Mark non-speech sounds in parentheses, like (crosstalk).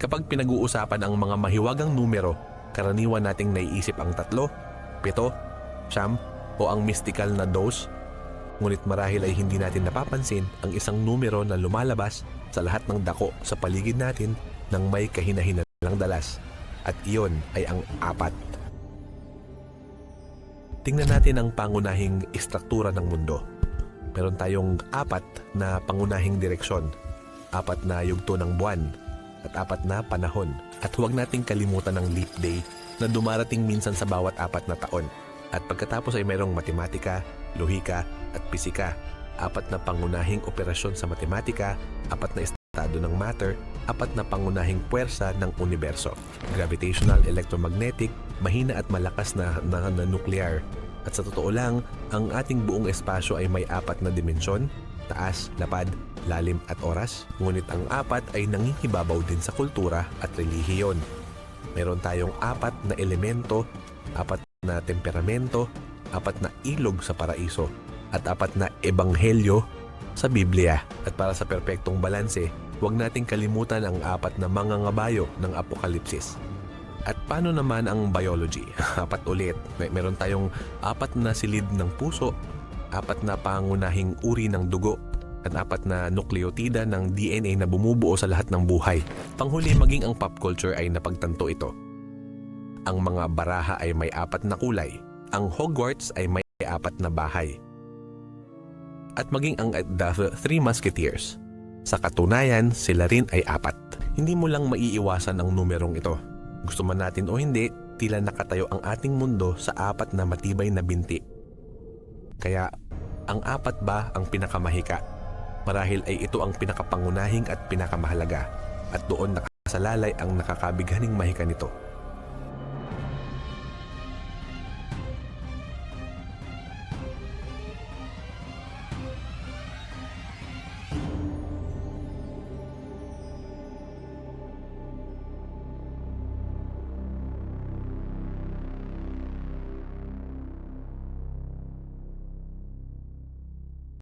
Kapag pinag-uusapan ang mga mahiwagang numero, karaniwan nating naiisip ang tatlo, pito, siyam, o ang mystical na dose. Ngunit marahil ay hindi natin napapansin ang isang numero na lumalabas sa lahat ng dako sa paligid natin ng may kahinahinang dalas. At iyon ay ang apat. Tingnan natin ang pangunahing istruktura ng mundo. Meron tayong apat na pangunahing direksyon, apat na yugto ng buwan, at apat na panahon. At huwag nating kalimutan ang leap day na dumarating minsan sa bawat apat na taon. At pagkatapos ay mayroong matematika, lohika, at pisika. Apat na pangunahing operasyon sa matematika, apat na estado ng matter, apat na pangunahing puwersa ng universo. Gravitational, electromagnetic, mahina at malakas na, na, na nuclear. At sa totoo lang, ang ating buong espasyo ay may apat na dimensyon, taas, lapad, lalim at oras. Ngunit ang apat ay nangingibabaw din sa kultura at relihiyon. Meron tayong apat na elemento, apat na temperamento, apat na ilog sa paraiso, at apat na ebanghelyo sa Biblia. At para sa perpektong balanse, huwag nating kalimutan ang apat na mga ngabayo ng Apokalipsis. At paano naman ang biology? (laughs) apat ulit. May meron tayong apat na silid ng puso, apat na pangunahing uri ng dugo, at apat na nukleotida ng DNA na bumubuo sa lahat ng buhay. Panghuli maging ang pop culture ay napagtanto ito. Ang mga baraha ay may apat na kulay. Ang Hogwarts ay may apat na bahay. At maging ang The Three Musketeers. Sa katunayan, sila rin ay apat. Hindi mo lang maiiwasan ang numerong ito. Gusto man natin o hindi, tila nakatayo ang ating mundo sa apat na matibay na binti. Kaya, ang apat ba ang pinakamahika? Marahil ay ito ang pinakapangunahing at pinakamahalaga at doon nakasalalay ang nakakabighaning mahika nito.